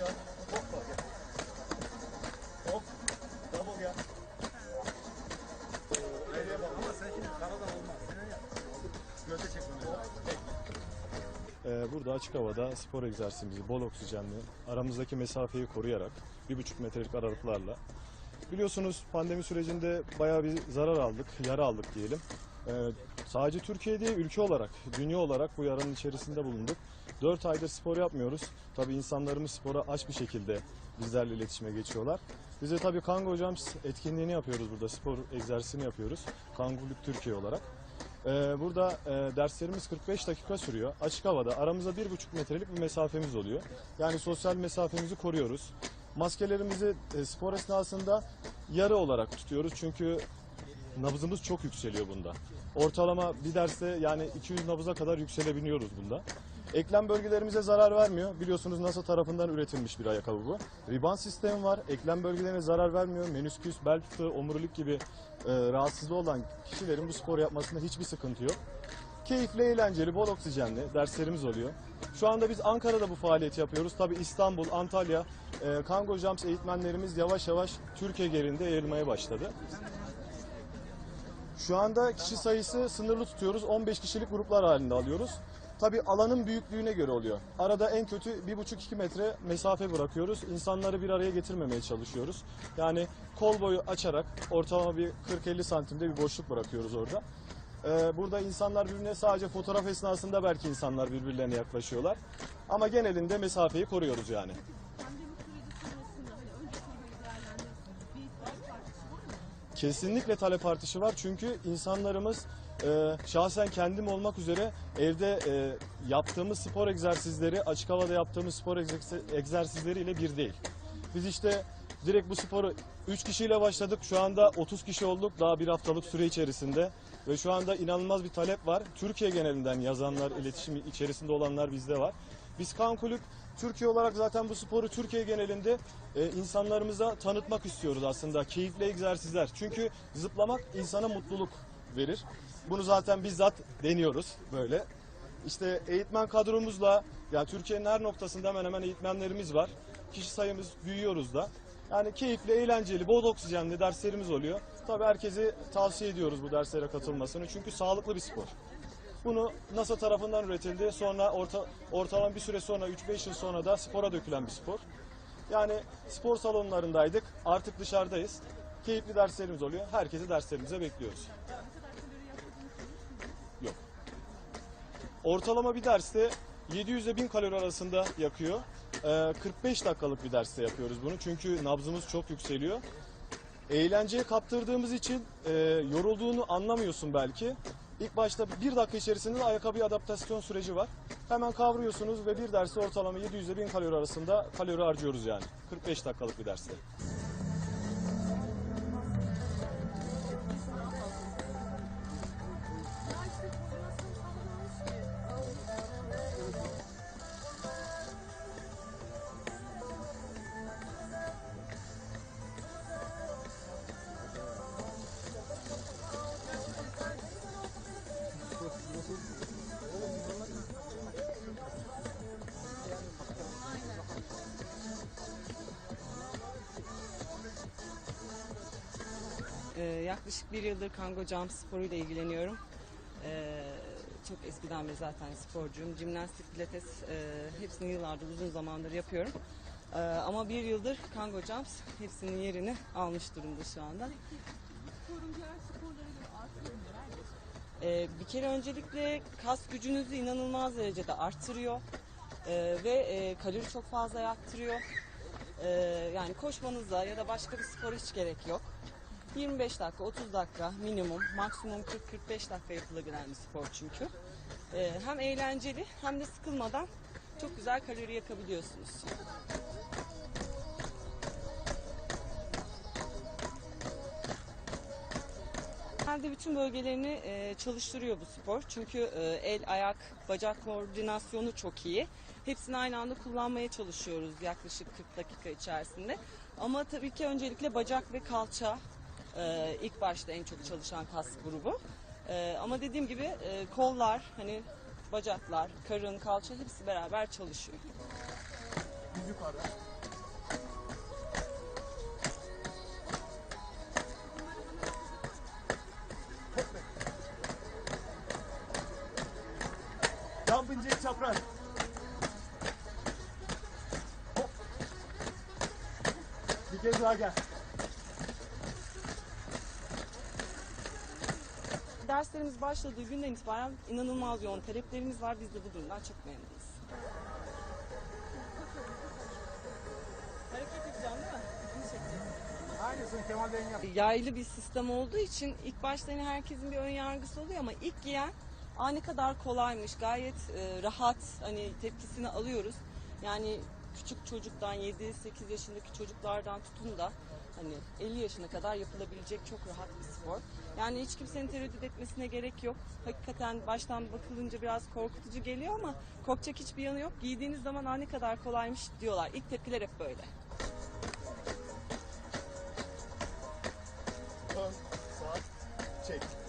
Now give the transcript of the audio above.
ya. Hoppa gel. Hop. Double gel. Nereye bak ama sen şimdi karadan olmaz. Gölde çekmemiz lazım. Ee, Burada açık havada spor egzersizimizi bol oksijenli, aramızdaki mesafeyi koruyarak bir buçuk metrelik aralıklarla. Biliyorsunuz pandemi sürecinde bayağı bir zarar aldık, yara aldık diyelim. Ee, sadece Türkiye değil, ülke olarak, dünya olarak bu yaranın içerisinde bulunduk. 4 aydır spor yapmıyoruz. Tabii insanlarımız spora aç bir şekilde bizlerle iletişime geçiyorlar. Biz de tabii Kango Jumps etkinliğini yapıyoruz burada, spor egzersizini yapıyoruz. Kangoluk Türkiye olarak. Ee, burada e, derslerimiz 45 dakika sürüyor. Açık havada aramızda 1,5 metrelik bir mesafemiz oluyor. Yani sosyal mesafemizi koruyoruz. Maskelerimizi e, spor esnasında yarı olarak tutuyoruz çünkü nabzımız çok yükseliyor bunda. Ortalama bir derste yani 200 nabıza kadar yükselebiliyoruz bunda. Eklem bölgelerimize zarar vermiyor. Biliyorsunuz NASA tarafından üretilmiş bir ayakkabı bu. Riban sistemi var. Eklem bölgelerine zarar vermiyor. Menüsküs, bel fıtığı, omurilik gibi e, rahatsızlığı olan kişilerin bu spor yapmasında hiçbir sıkıntı yok. Keyifli, eğlenceli, bol oksijenli derslerimiz oluyor. Şu anda biz Ankara'da bu faaliyeti yapıyoruz. Tabi İstanbul, Antalya, e, Kango Jumps eğitmenlerimiz yavaş yavaş Türkiye genelinde yayılmaya başladı. Şu anda kişi sayısı sınırlı tutuyoruz. 15 kişilik gruplar halinde alıyoruz. Tabi alanın büyüklüğüne göre oluyor. Arada en kötü 1,5-2 metre mesafe bırakıyoruz. İnsanları bir araya getirmemeye çalışıyoruz. Yani kol boyu açarak ortalama bir 40-50 santimde bir boşluk bırakıyoruz orada. Ee, burada insanlar birbirine sadece fotoğraf esnasında belki insanlar birbirlerine yaklaşıyorlar. Ama genelinde mesafeyi koruyoruz yani. Pandemi süreci sonrasında hani önceki gibi değerlendirirken bir talep artışı var mı? Kesinlikle talep artışı var çünkü insanlarımız e, şahsen kendim olmak üzere evde e, yaptığımız spor egzersizleri açık havada yaptığımız spor egzersi- egzersizleriyle bir değil. Biz işte direkt bu sporu 3 kişiyle başladık. Şu anda 30 kişi olduk daha bir haftalık süre içerisinde. Ve şu anda inanılmaz bir talep var. Türkiye genelinden yazanlar, iletişim içerisinde olanlar bizde var. Biz Kan Kulüp Türkiye olarak zaten bu sporu Türkiye genelinde e, insanlarımıza tanıtmak istiyoruz aslında. Keyifli egzersizler. Çünkü zıplamak insana mutluluk verir. Bunu zaten bizzat deniyoruz böyle. İşte eğitmen kadromuzla ya Türkiye'nin her noktasında hemen hemen eğitmenlerimiz var. Kişi sayımız büyüyoruz da. Yani keyifli, eğlenceli, bol oksijenli derslerimiz oluyor. Tabii herkesi tavsiye ediyoruz bu derslere katılmasını. Çünkü sağlıklı bir spor. Bunu NASA tarafından üretildi. Sonra orta, ortalama bir süre sonra 3-5 yıl sonra da spora dökülen bir spor. Yani spor salonlarındaydık. Artık dışarıdayız. Keyifli derslerimiz oluyor. Herkesi derslerimize bekliyoruz. Yok. Ortalama bir derste 700 ile 1000 kalori arasında yakıyor. Ee, 45 dakikalık bir derste yapıyoruz bunu. Çünkü nabzımız çok yükseliyor. Eğlenceye kaptırdığımız için e, yorulduğunu anlamıyorsun belki. İlk başta bir dakika içerisinde ayakkabı adaptasyon süreci var. Hemen kavruyorsunuz ve bir derste ortalama 700 ile 1000 kalori arasında kalori harcıyoruz yani. 45 dakikalık bir derste. Ee, yaklaşık bir yıldır Kango Jump sporuyla ilgileniyorum. Ee, çok eskiden beri zaten sporcuyum. Jimnastik, pilates e, hepsini yıllardır uzun zamandır yapıyorum. Ee, ama bir yıldır Kango Jumps hepsinin yerini almış durumda şu anda. Ee, bir kere öncelikle kas gücünüzü inanılmaz derecede arttırıyor. Ee, ve e, kalori çok fazla yaktırıyor. Ee, yani koşmanıza ya da başka bir spor hiç gerek yok. 25 dakika, 30 dakika minimum, maksimum 40-45 dakika yapılabilen bir spor çünkü. Ee, hem eğlenceli hem de sıkılmadan çok güzel kalori yakabiliyorsunuz. Genelde bütün bölgelerini e, çalıştırıyor bu spor. Çünkü e, el, ayak, bacak koordinasyonu çok iyi. Hepsini aynı anda kullanmaya çalışıyoruz yaklaşık 40 dakika içerisinde. Ama tabii ki öncelikle bacak ve kalça e, ilk başta en çok çalışan kas grubu. E, ama dediğim gibi e, kollar, hani bacaklar, karın, kalça hepsi beraber çalışıyor. Biz yukarıda. Jack çapraz. Bir kez daha gel. Derslerimiz başladığı günden itibaren inanılmaz yoğun taleplerimiz var. Biz de bu durumdan çok memnunuz. Hareket edeceğim değil mi? Aynısını Kemal Bey'in yap. Yaylı bir sistem olduğu için ilk başta hani herkesin bir ön yargısı oluyor ama ilk giyen Aa ne kadar kolaymış, gayet e, rahat hani tepkisini alıyoruz. Yani küçük çocuktan 7-8 yaşındaki çocuklardan tutun da hani 50 yaşına kadar yapılabilecek çok rahat bir spor. Yani hiç kimsenin tereddüt etmesine gerek yok. Hakikaten baştan bakılınca biraz korkutucu geliyor ama korkacak hiçbir yanı yok. Giydiğiniz zaman ne kadar kolaymış diyorlar. İlk tepkiler hep böyle. Ön, sağ, çek.